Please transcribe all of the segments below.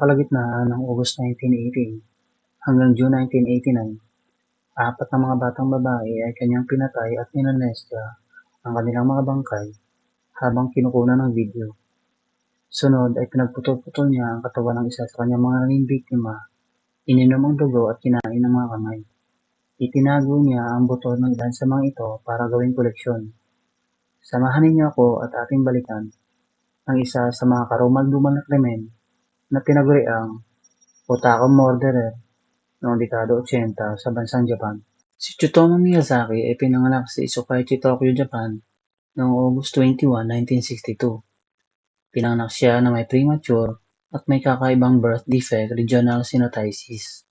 kalagitnaan ng August 1918 hanggang June 1989, apat na mga batang babae ay kanyang pinatay at minolestya ang kanilang mga bangkay habang kinukunan ng video. Sunod ay pinagputol-putol niya ang katawan ng isa sa kanyang mga naging biktima, ininom ang dugo at kinain ng mga kamay. Itinago niya ang buto ng ilan sa mga ito para gawing koleksyon. Samahan ninyo ako at ating balikan ang isa sa mga karumal-dumal na krimen na tinaguriang Otako Murderer noong dekada 80 sa bansang Japan. Si Tsutomu Miyazaki ay pinanganak sa Isokaichi, Tokyo, Japan noong August 21, 1962. Pinanganak siya na may premature at may kakaibang birth defect regional synostoses.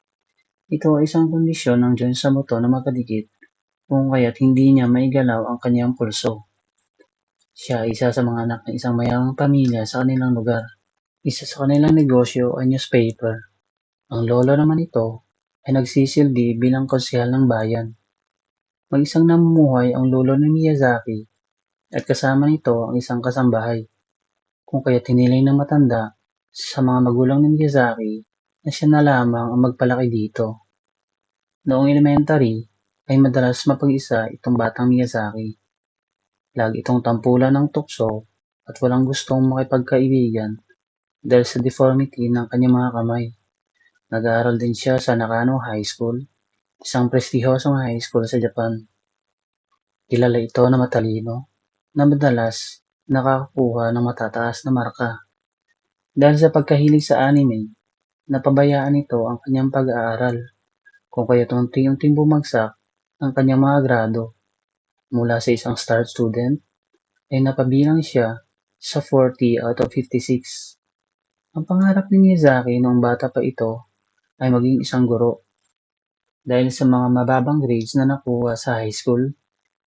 Ito ay isang kondisyon ng joints sa buto na magkadikit kung kaya't hindi niya maigalaw ang kanyang pulso. Siya ay isa sa mga anak ng isang mayamang pamilya sa kanilang lugar. Isa sa kanilang negosyo ay newspaper. Ang lolo naman ito ay nagsisilbi bilang konsehal ng bayan. Mag-isang namumuhay ang lolo ni Miyazaki at kasama nito ang isang kasambahay. Kung kaya't hiniling ng matanda sa mga magulang ni Miyazaki na siya na lamang ang magpalaki dito. Noong elementary ay madalas mapag-isa itong batang Miyazaki. Lagi itong tampulan ng tukso at walang gustong makipagkaibigan dahil sa deformity ng kanyang mga kamay. Nag-aaral din siya sa Nakano High School, isang prestihosong high school sa Japan. Kilala ito na matalino, na madalas nakakakuha ng matataas na marka. Dahil sa pagkahilig sa anime, napabayaan nito ang kanyang pag-aaral, kung kaya't unti-unting bumagsak ang kanyang mga grado. Mula sa isang star student, ay napabilang siya sa 40 out of 56. Ang pangarap ni Miyazaki noong bata pa ito ay maging isang guro. Dahil sa mga mababang grades na nakuha sa high school,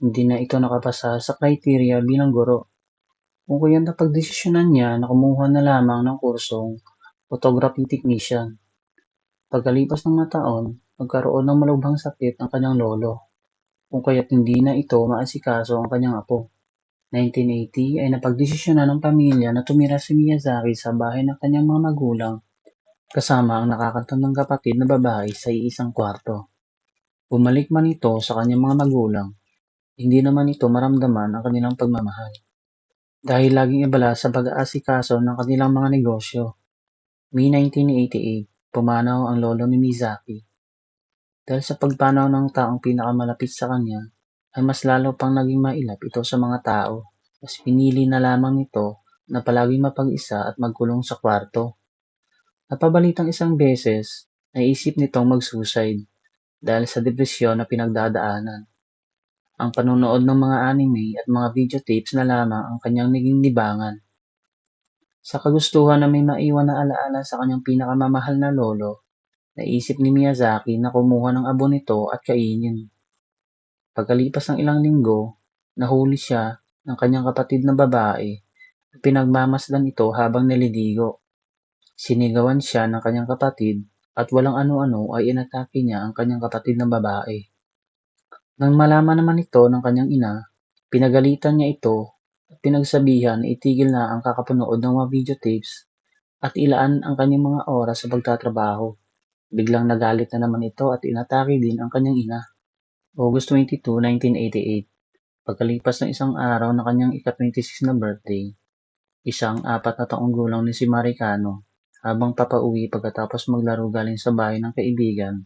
hindi na ito nakapasa sa criteria bilang guro. Kung kaya napagdesisyonan niya na kumuha na lamang ng kursong photography technician. Pagkalipas ng mga taon, nagkaroon ng malubhang sakit ang kanyang lolo. Kung kaya't hindi na ito maasikaso ang kanyang apo. 1980 ay napagdesisyonan ng pamilya na tumira si Miyazaki sa bahay ng kanyang mga magulang kasama ang nakakatandang kapatid na babae sa iisang kwarto. Bumalik man ito sa kanyang mga magulang, hindi naman ito maramdaman ang kanilang pagmamahal. Dahil laging ibala sa pag-aasikaso ng kanilang mga negosyo. May 1988, pumanaw ang lolo ni Miyazaki. Dahil sa pagpanaw ng taong pinakamalapit sa kanya, ay mas lalo pang naging mailap ito sa mga tao. Mas pinili na lamang nito na palaging mapag-isa at magkulong sa kwarto. Napabalitang isang beses, naisip nitong mag-suicide dahil sa depresyon na pinagdadaanan. Ang panonood ng mga anime at mga videotapes na lamang ang kanyang naging libangan. Sa kagustuhan na may maiwan na alaala sa kanyang pinakamamahal na lolo, naisip ni Miyazaki na kumuha ng abo nito at kainin. Pagkalipas ng ilang linggo, nahuli siya ng kanyang kapatid na babae at pinagmamasdan ito habang naliligo. Sinigawan siya ng kanyang kapatid at walang ano-ano ay inatake niya ang kanyang kapatid na babae. Nang malaman naman ito ng kanyang ina, pinagalitan niya ito at pinagsabihan na itigil na ang kakapanood ng mga videotapes at ilaan ang kanyang mga oras sa pagtatrabaho. Biglang nagalit na naman ito at inatake din ang kanyang ina. August 22, 1988 Pagkalipas ng isang araw na kanyang ika-26 na birthday, isang apat na taong gulang ni si Maricano habang papauwi pagkatapos maglaro galing sa bahay ng kaibigan.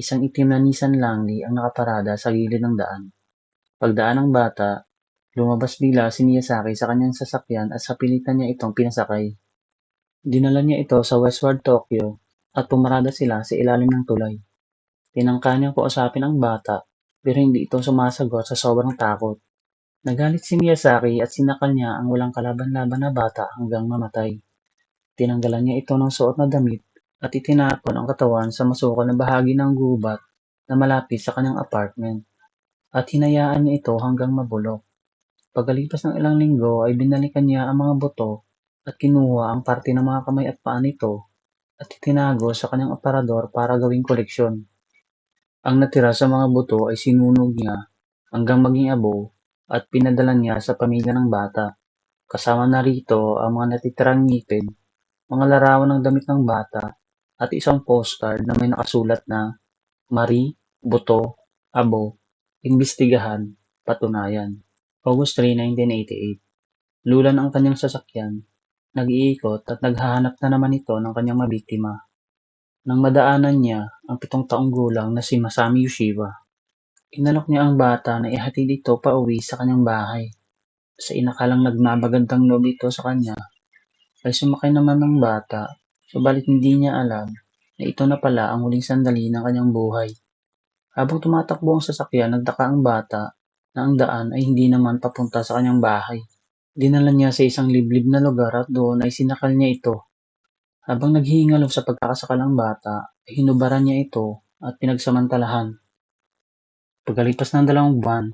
Isang itim na Nissan Langley ang nakaparada sa gilid ng daan. Pagdaan ng bata, lumabas bigla si Miyazaki sa kanyang sasakyan at sa pilitan niya itong pinasakay. Dinala niya ito sa Westward Tokyo at pumarada sila sa ilalim ng tulay. Tinangka niyang kausapin ang bata pero hindi ito sumasagot sa sobrang takot. Nagalit si Miyazaki at sinakal niya ang walang kalaban-laban na bata hanggang mamatay. Tinanggalan niya ito ng suot na damit at itinapon ang katawan sa masukal na bahagi ng gubat na malapit sa kanyang apartment at hinayaan niya ito hanggang mabulok. Pagkalipas ng ilang linggo ay binalikan niya ang mga buto at kinuha ang parte ng mga kamay at paa nito at itinago sa kanyang aparador para gawing koleksyon. Ang natira sa mga buto ay sinunog niya hanggang maging abo at pinadala niya sa pamilya ng bata. Kasama na rito ang mga natitirang ngipin mga larawan ng damit ng bata, at isang postcard na may nakasulat na Marie, Buto, Abo, Imbestigahan, Patunayan. August 3, 1988. Lulan ang kanyang sasakyan. Nag-iikot at naghahanap na naman ito ng kanyang mabiktima. Nang madaanan niya ang pitong taong gulang na si Masami Yoshiba. Inalok niya ang bata na ihatid ito pa uwi sa kanyang bahay. Sa inakalang nagmamagandang loob ito sa kanya, ay sumakay naman ng bata, subalit hindi niya alam na ito na pala ang huling sandali ng kanyang buhay. Habang tumatakbo ang sasakyan, nagtaka ang bata na ang daan ay hindi naman papunta sa kanyang bahay. Dinala niya sa isang liblib na lugar at doon ay sinakal niya ito. Habang naghihingalo sa pagkakasakal ang bata, hinubaran niya ito at pinagsamantalahan. Pagkalipas ng dalawang buwan,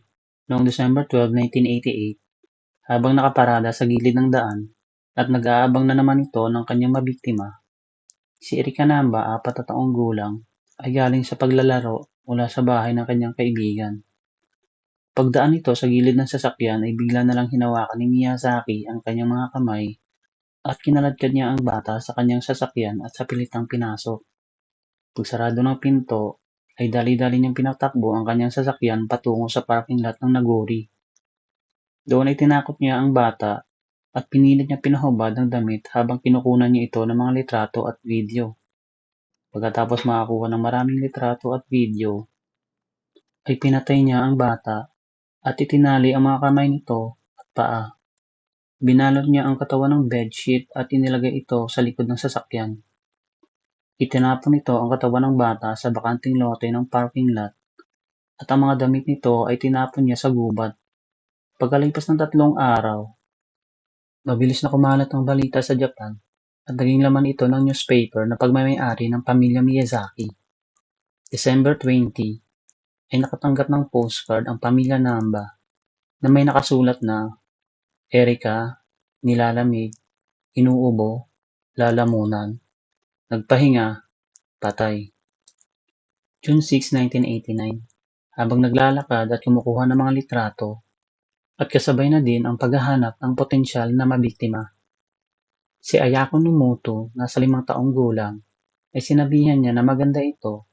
noong December 12, 1988, habang nakaparada sa gilid ng daan at nag-aabang na naman ito ng kanyang mabiktima, si Erika Namba, apat na taong gulang, ay galing sa paglalaro mula sa bahay ng kanyang kaibigan. Pagdaan nito sa gilid ng sasakyan ay bigla na lang hinawakan ni Miyazaki ang kanyang mga kamay at kinaladkad niya ang bata sa kanyang sasakyan at sa pilitang pinasok. Pagsarado ng pinto, ay dali-dali niyang pinatakbo ang kanyang sasakyan patungo sa parking lot ng Nagori. Doon ay tinakot niya ang bata at pinilit niya pinahubad ng damit habang kinukunan niya ito ng mga litrato at video. Pagkatapos makakuha ng maraming litrato at video, ay pinatay niya ang bata at itinali ang mga kamay nito at paa. Binalot niya ang katawan ng bedsheet at inilagay ito sa likod ng sasakyan. Itinapon nito ang katawan ng bata sa bakanting lote ng parking lot at ang mga damit nito ay tinapon niya sa gubat. Pagkalipas ng tatlong araw, mabilis na kumalat ang balita sa Japan at naging laman ito ng newspaper na pagmamayari ng pamilya Miyazaki. December 20, ay nakatanggap ng postcard ang pamilya Namba na may nakasulat na Erika, nilalamig, inuubo, lalamunan, nagpahinga, patay. June 6, 1989 Habang naglalakad at kumukuha ng mga litrato at kasabay na din ang paghahanap ng potensyal na mabiktima. Si Ayako Nomoto, nasa limang taong gulang, ay sinabihan niya na maganda ito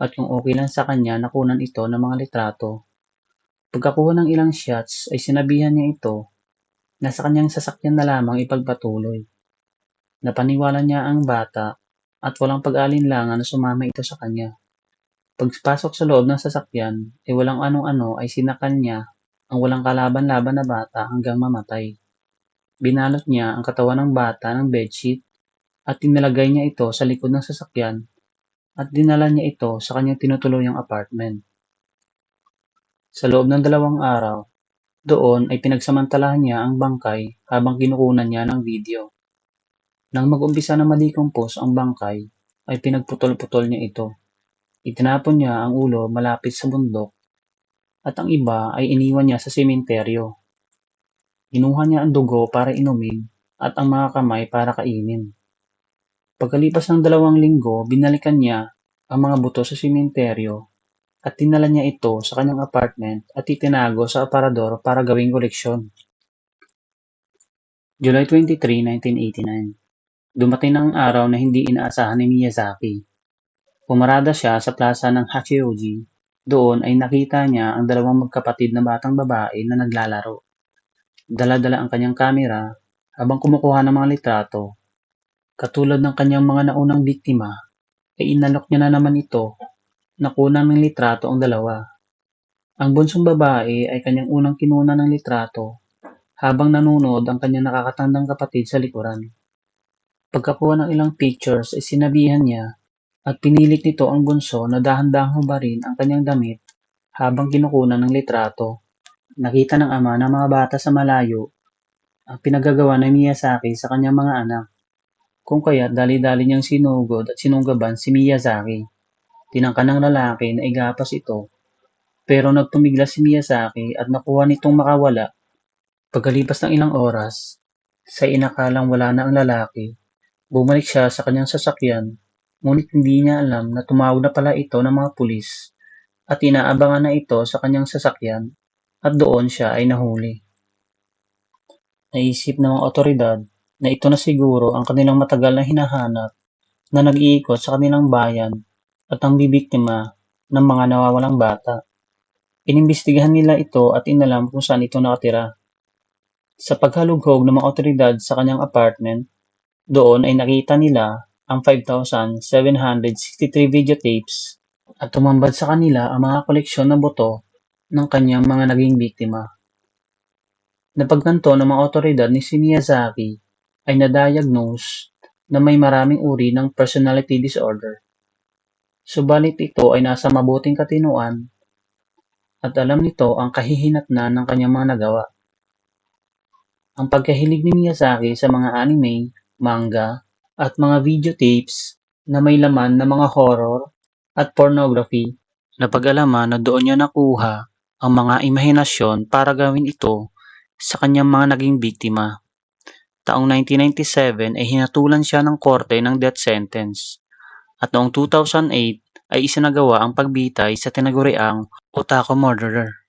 at kung okay lang sa kanya nakunan ito ng mga litrato. Pagkakuha ng ilang shots ay sinabihan niya ito na sa kanyang sasakyan na lamang ipagpatuloy. Napaniwala niya ang bata at walang pag-alinlangan na sumama ito sa kanya. Pagpasok sa loob ng sasakyan ay walang anong-ano ay sinakal niya ang walang kalaban-laban na bata hanggang mamatay. Binalot niya ang katawan ng bata ng bedsheet at tinalagay niya ito sa likod ng sasakyan at dinala niya ito sa kanyang tinutuluyang apartment. Sa loob ng dalawang araw, doon ay pinagsamantalahan niya ang bangkay habang kinukunan niya ng video. Nang mag-umpisa na madikompose ang bangkay, ay pinagputol-putol niya ito. Itinapon niya ang ulo malapit sa bundok at ang iba ay iniwan niya sa sementeryo. Ginuha niya ang dugo para inumin at ang mga kamay para kainin. Pagkalipas ng dalawang linggo, binalikan niya ang mga buto sa sementeryo at tinala niya ito sa kanyang apartment at itinago sa aparador para gawing koleksyon. July 23, 1989 Dumating ang araw na hindi inaasahan ni Miyazaki. Pumarada siya sa plaza ng Hachioji. Doon ay nakita niya ang dalawang magkapatid na batang babae na naglalaro. Dala-dala ang kanyang kamera habang kumukuha ng mga litrato. Katulad ng kanyang mga naunang biktima, ay inalok niya na naman ito na kunang ng litrato ang dalawa. Ang bunsong babae ay kanyang unang kinuna ng litrato habang nanonood ang kanyang nakakatandang kapatid sa likuran. Pagkakuha ng ilang pictures ay sinabihan niya at pinilit nito ang bunso na dahan-dahang hubarin ang kanyang damit habang kinukunan ng litrato. Nakita ng ama ng mga bata sa malayo ang pinagagawa ng Miyazaki sa kanyang mga anak. Kung kaya dali-dali niyang sinugod at sinunggaban si Miyazaki. Tinangka ng lalaki na igapas ito. Pero nagtumiglas si Miyazaki at nakuha nitong makawala. Pagkalipas ng ilang oras, sa inakalang wala na ang lalaki, Bumalik siya sa kanyang sasakyan, ngunit hindi niya alam na tumawag na pala ito ng mga pulis at inaabangan na ito sa kanyang sasakyan at doon siya ay nahuli. Naisip ng mga otoridad na ito na siguro ang kanilang matagal na hinahanap na nag-iikot sa kanilang bayan at ang bibiktima ng mga nawawalang bata. Inimbestigahan nila ito at inalam kung saan ito nakatira. Sa paghalughog ng mga otoridad sa kanyang apartment, doon ay nakita nila ang 5,763 videotapes at tumambad sa kanila ang mga koleksyon ng buto ng kanyang mga naging biktima. Napagtanto ng mga otoridad ni si Miyazaki ay na-diagnose na may maraming uri ng personality disorder. Subalit ito ay nasa mabuting katinuan at alam nito ang kahihinatnan ng kanyang mga nagawa. Ang pagkahilig ni Miyazaki sa mga anime, manga, at mga videotapes na may laman na mga horror at pornography na pag-alaman na doon niya nakuha ang mga imahinasyon para gawin ito sa kanyang mga naging biktima. Taong 1997 ay hinatulan siya ng korte ng death sentence at noong 2008 ay isinagawa ang pagbitay sa tinaguriang Otaku Murderer.